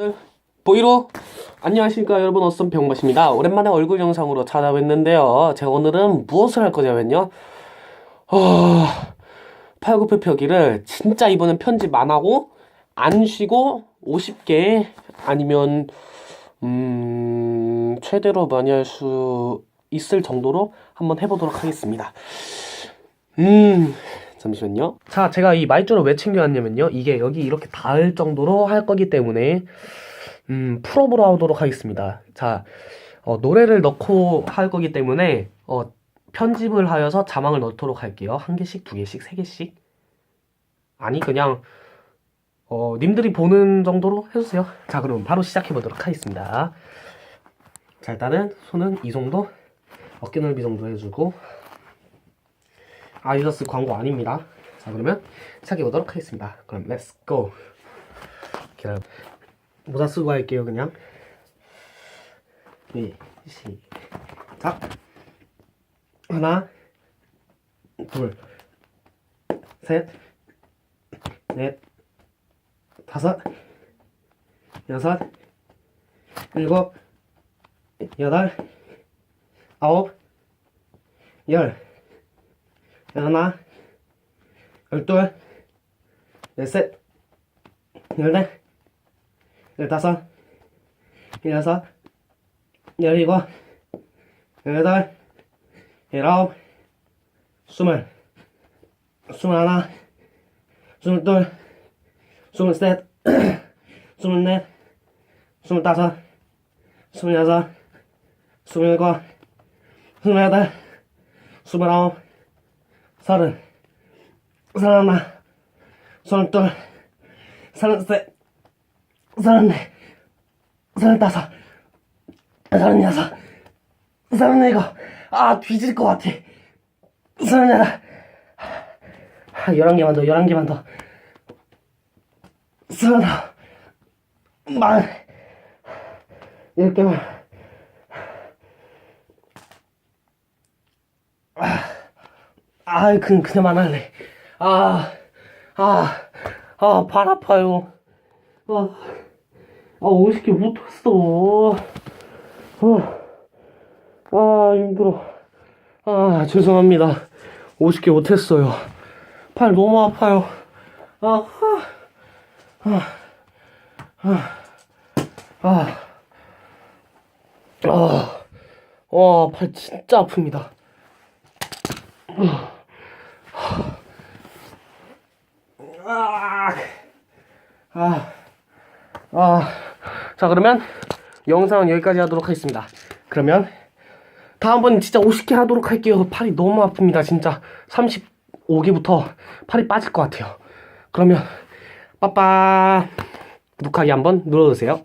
네, 보이로. 안녕하십니까 여러분. 어썸 병맛입니다. 오랜만에 얼굴 영상으로 찾아뵙는데요. 제가 오늘은 무엇을 할 거냐면요. 어... 팔굽혀펴기를 진짜 이번엔 편집 안 하고 안 쉬고 50개 아니면 음... 최대로 많이 할 수 있을 정도로 한번 해보도록 하겠습니다. 음... 잠시만요. 자, 제가 이 말줄을 왜 챙겨왔냐면요. 이게 여기 이렇게 닿을 정도로 할 거기 때문에, 음, 풀업으로 하도록 하겠습니다. 자, 어, 노래를 넣고 할 거기 때문에, 어, 편집을 하여서 자막을 넣도록 할게요. 한 개씩, 두 개씩, 세 개씩. 아니, 그냥, 어, 님들이 보는 정도로 해주세요. 자, 그럼 바로 시작해 보도록 하겠습니다. 자, 일단은 손은 이 정도, 어깨 넓이 정도 해주고, 아디다스 광고 아닙니다. 자 그러면 시작해 보도록 하겠습니다. 그럼 렛츠 고. 기다려. 모자 쓰고 할게요 그냥. 네 시작. 하나, 둘, 셋, 넷, 다섯, 여섯, 일곱, 여덟, 아홉, 열. 하나, 열둘, 열셋, 열넷, 열다섯, 열여섯, 열일곱, 열여덟, 열아홉, 스물, 스물하나, 스물둘, 스물셋, 스물넷, 스물다섯, 스물여섯, 스물일곱, 스물여덟, 스물아홉, 서른, 서른하나, 서른둘, 서른셋, 서른넷, 서른다섯, 서른여섯, 서른일곱, 아, 뒤질 것 같아. 서른여덟, 아, 열한 개만 더, 열한 개만 더. 서른아홉, 만, 열 개만. 아, 그냥, 그냥만 할래. 아, 아, 아, 발 아파요. 아, 아, 50개 못했어. 아, 아, 힘들어. 아, 죄송합니다. 50개 못했어요. 팔 너무 아파요. 아, 아, 아, 아, 아, 와, 팔 진짜 아픕니다. 아, 아, 아. 자, 그러면 영상 여기까지 하도록 하겠습니다. 그러면 다음번 진짜 50개 하도록 할게요. 팔이 너무 아픕니다. 진짜 35개부터 팔이 빠질 것 같아요. 그러면 빠빠 구독하기 한번 눌러주세요.